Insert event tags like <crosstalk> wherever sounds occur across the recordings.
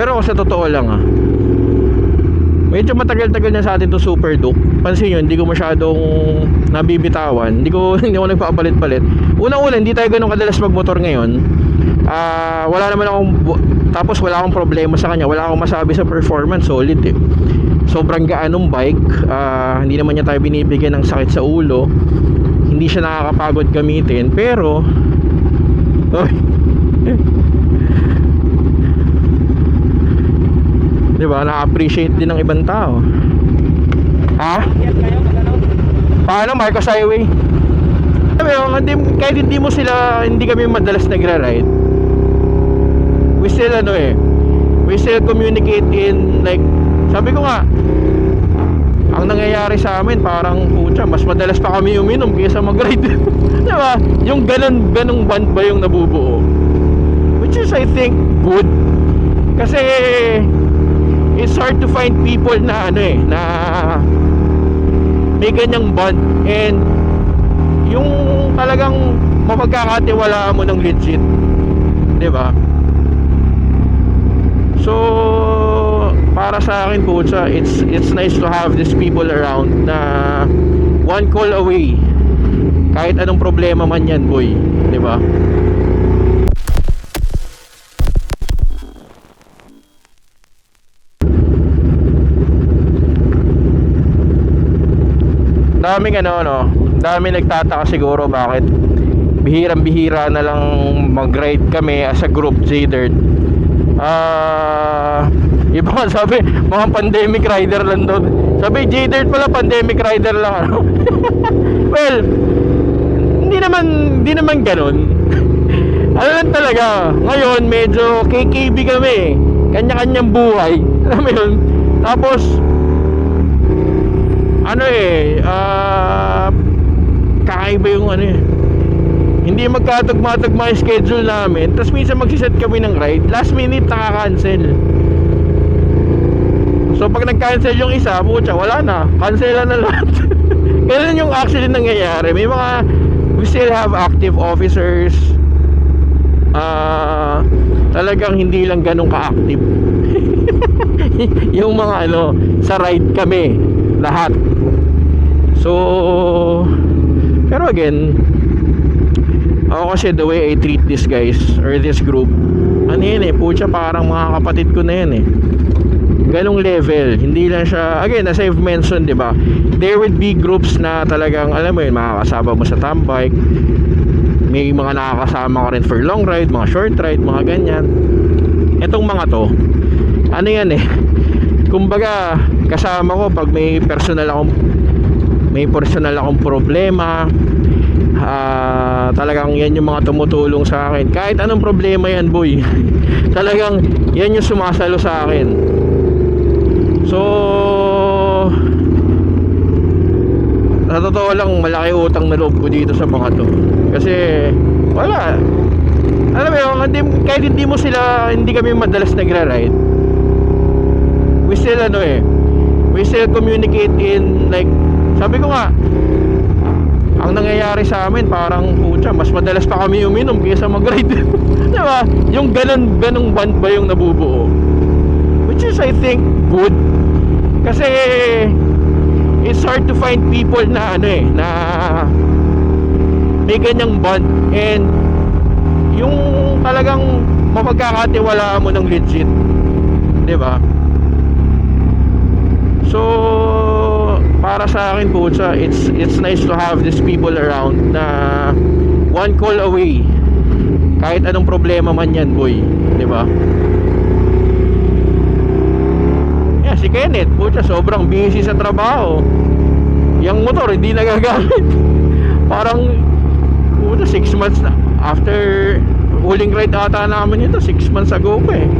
Pero sa totoo lang ah. Medyo matagal-tagal na sa atin to Super Duke. Pansin nyo, hindi ko masyadong nabibitawan. Hindi ko, <laughs> hindi ko nagpapalit-palit. Unang-una, hindi tayo ganun kadalas magmotor ngayon. Ah, wala naman akong tapos wala akong problema sa kanya. Wala akong masabi sa performance, solid eh. Sobrang gaan ng bike. Ah, hindi naman niya tayo binibigyan ng sakit sa ulo. Hindi siya nakakapagod gamitin, pero <laughs> Oy. 'Di ba? Na-appreciate din ng ibang tao. Ha? Paano Marcos Highway? Sabi ko, hindi, kahit hindi mo sila, hindi kami madalas nagra-ride. We still ano eh, we still communicate in like, sabi ko nga, ang nangyayari sa amin parang putya, mas madalas pa kami uminom kaysa mag-ride. <laughs> Di ba? Yung ganun, ganung band ba yung nabubuo? Which is I think good. Kasi it's hard to find people na ano eh, na may ganyang bond and yung talagang mapagkakatiwalaan mo ng legit. 'Di ba? So para sa akin po siya, it's it's nice to have these people around na one call away. Kahit anong problema man 'yan, boy, 'di ba? Daming ano no daming nagtataka siguro bakit bihirang bihira na lang mag-ride kami as a group J-Dirt ah iba nga <laughs> sabi mga pandemic rider lang daw sabi J-Dirt pala pandemic rider lang ano? <laughs> Well hindi naman hindi naman ganun. <laughs> Ano lang talaga ngayon medyo KKB kami. Kanya-kanyang buhay. Alam mo yun? Tapos ano eh ah kakaiba yung ano eh. Hindi magkatugma-tugma yung schedule namin tapos minsan magsiset kami ng ride. Last minute nakaka-cancel so pag nag-cancel yung isa putya wala na. Cancel na <laughs> lahat. Ganun yung actually nangyayari. May mga we still have active officers. Ah talagang hindi lang ganun ka-active. <laughs> Yung mga ano sa ride kami lahat. So pero again ako kasi the way I treat this guys or this group ano yun eh pucha parang mga kapatid ko na yan eh. Ganong level hindi lang siya again as I've mentioned di ba? There would be groups na talagang alam mo yun makakasama mo sa tambike may mga nakakasama ka rin for long ride mga short ride mga ganyan. Etong mga to ano yan eh kumbaga kasama ko pag may personal akong may personal akong problema ah talagang yan yung mga tumutulong sa akin. Kahit anong problema yan boy <laughs> talagang yan yung sumasalo sa akin. So sa totoo lang malaki utang na loob ko dito sa mga to. Kasi wala. Alam mo yun kahit hindi mo sila hindi kami madalas nagra-ride still ano eh we still communicate in like sabi ko nga ang nangyayari sa amin parang putya mas madalas pa kami uminom kaysa mag-ride. <laughs> Di ba yung ganun ganung band ba yung nabubuo? Which is I think good. Kasi it's hard to find people na ano eh na may ganyang bond and yung talagang mapagkakatiwalaan mo ng legit 'di ba so para sa akin po siya it's it's nice to have these people around na one call away kahit anong problema man yan boy 'di ba Yeah, si Kenneth, pucha, sobrang busy sa trabaho. Yung motor, hindi nagagamit. <laughs> Parang, pucha, 6 months na. After huling ride ata namin ito, 6 months ago pa eh.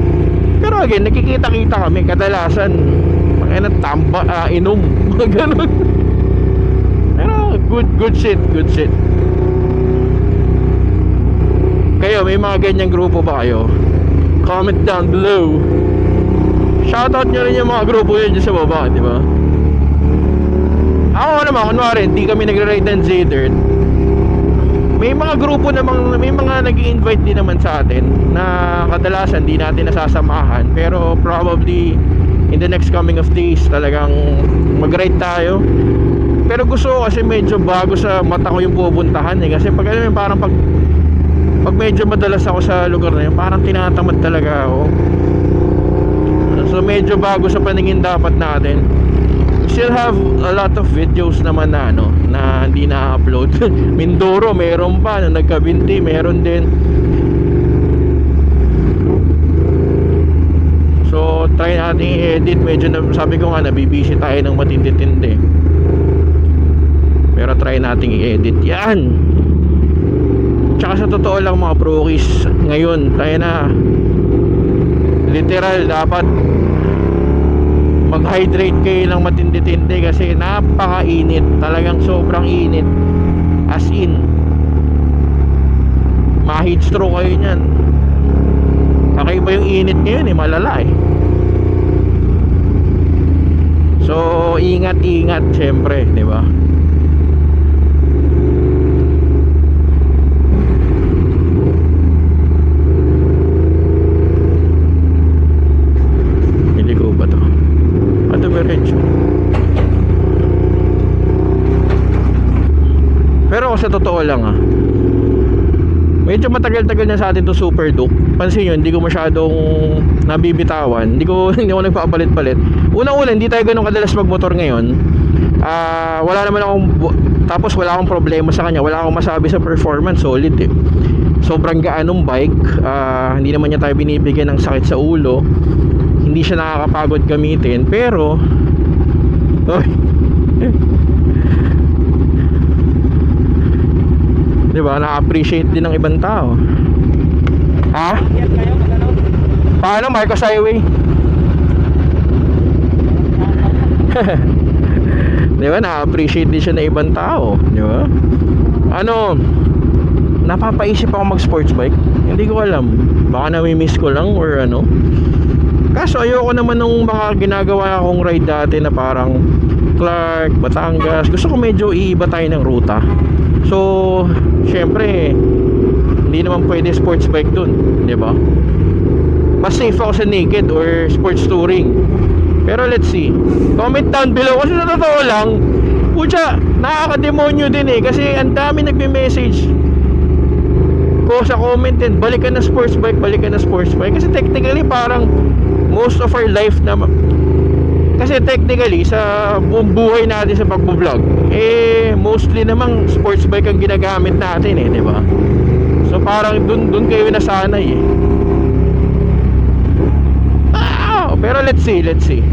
Pero again, nakikita-kita kami, kadalasan, mga tamba, ah, inom, <laughs> ganun. Pero, good, good shit, good shit. Kayo, may mga ganyang grupo ba kayo? Comment down below. Shoutout nyo rin yung mga grupo yun dyan sa baba, di ba? Ako naman, kunwari, hindi kami nagre-ride ng J-Dirt. may mga grupo namang may mga nag invite din naman sa atin na kadalasan di natin nasasamahan pero probably in the next coming of days talagang mag-ride tayo. Pero gusto ko kasi medyo bago sa mata ko yung pupuntahan eh. Kasi pag alam mo parang pag pag medyo madalas ako sa lugar na yun parang tinatamad talaga ako. So medyo bago sa paningin dapat natin. Still have a lot of videos naman na ano na hindi na-upload. <laughs> Mindoro meron pa nung nagkabinti meron din so try natin i-edit. Medyo na, sabi ko nga nabibisi tayo ng matindi-tindi. Pero try nating i-edit yan. Tsaka sa totoo lang mga brokis ngayon tayo na. Literal dapat mag-hydrate kayo ng matindi-tindi kasi napakainit. Talagang sobrang init. As in ma-heat stroke kayo nyan kakaiba yung init ngayon eh malala eh so ingat ingat syempre di ba? Ko ba to? Renzo? Pero sa totoo lang ah Medyo matagal-tagal na sa atin to Super Duke. Pansin nyo, hindi ko masyadong nabibitawan. Hindi ko, <laughs> hindi ko nagpapalit-palit. Unang-una, hindi tayo ganun kadalas magmotor ngayon. Ah, Wala naman akong Tapos wala akong problema sa kanya. Wala akong masabi sa performance, solid eh. Sobrang gaanong bike. Ah, Hindi naman niya tayo binibigyan ng sakit sa ulo. Hindi siya nakakapagod gamitin. Pero <laughs> Oy. Di ba? Na-appreciate din ng ibang tao. Ha? Paano Marcos Highway? <laughs> Di ba? Na-appreciate din siya ng ibang tao. Di ba? Ano? Napapaisip ako mag-sports bike. Hindi ko alam. Baka nami-miss ko lang or ano. Kaso ayoko naman nung mga ginagawa akong ride dati na parang Clark, Batangas. Gusto ko medyo iiba tayo ng ruta. So, syempre, hindi naman pwede sports bike dun, di ba? Mas safe ako sa naked or sports touring. Pero let's see. Comment down below kasi sa totoo lang, pucha, nakakademonyo din eh kasi ang dami nagme-message ko sa comment din, balik ka na sports bike, balik ka na sports bike. Kasi technically parang most of our life na kasi technically sa buong buhay natin sa pagbo-vlog eh mostly namang sports bike ang ginagamit natin eh di ba? So parang dun dun kayo nasanay eh. Ah, pero let's see let's see.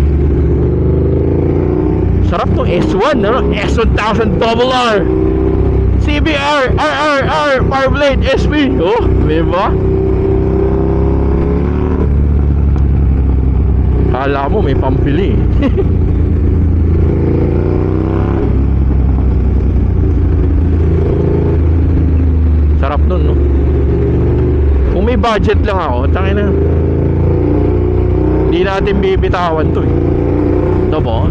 Sarap tong S1 ano? S1000 double R! CBR RRR Powerblade SP oh di ba Kala mo may pampili. <laughs> Sarap nun no? Kung may budget lang ako Tangin na. Hindi natin bibitawan to eh. Ito po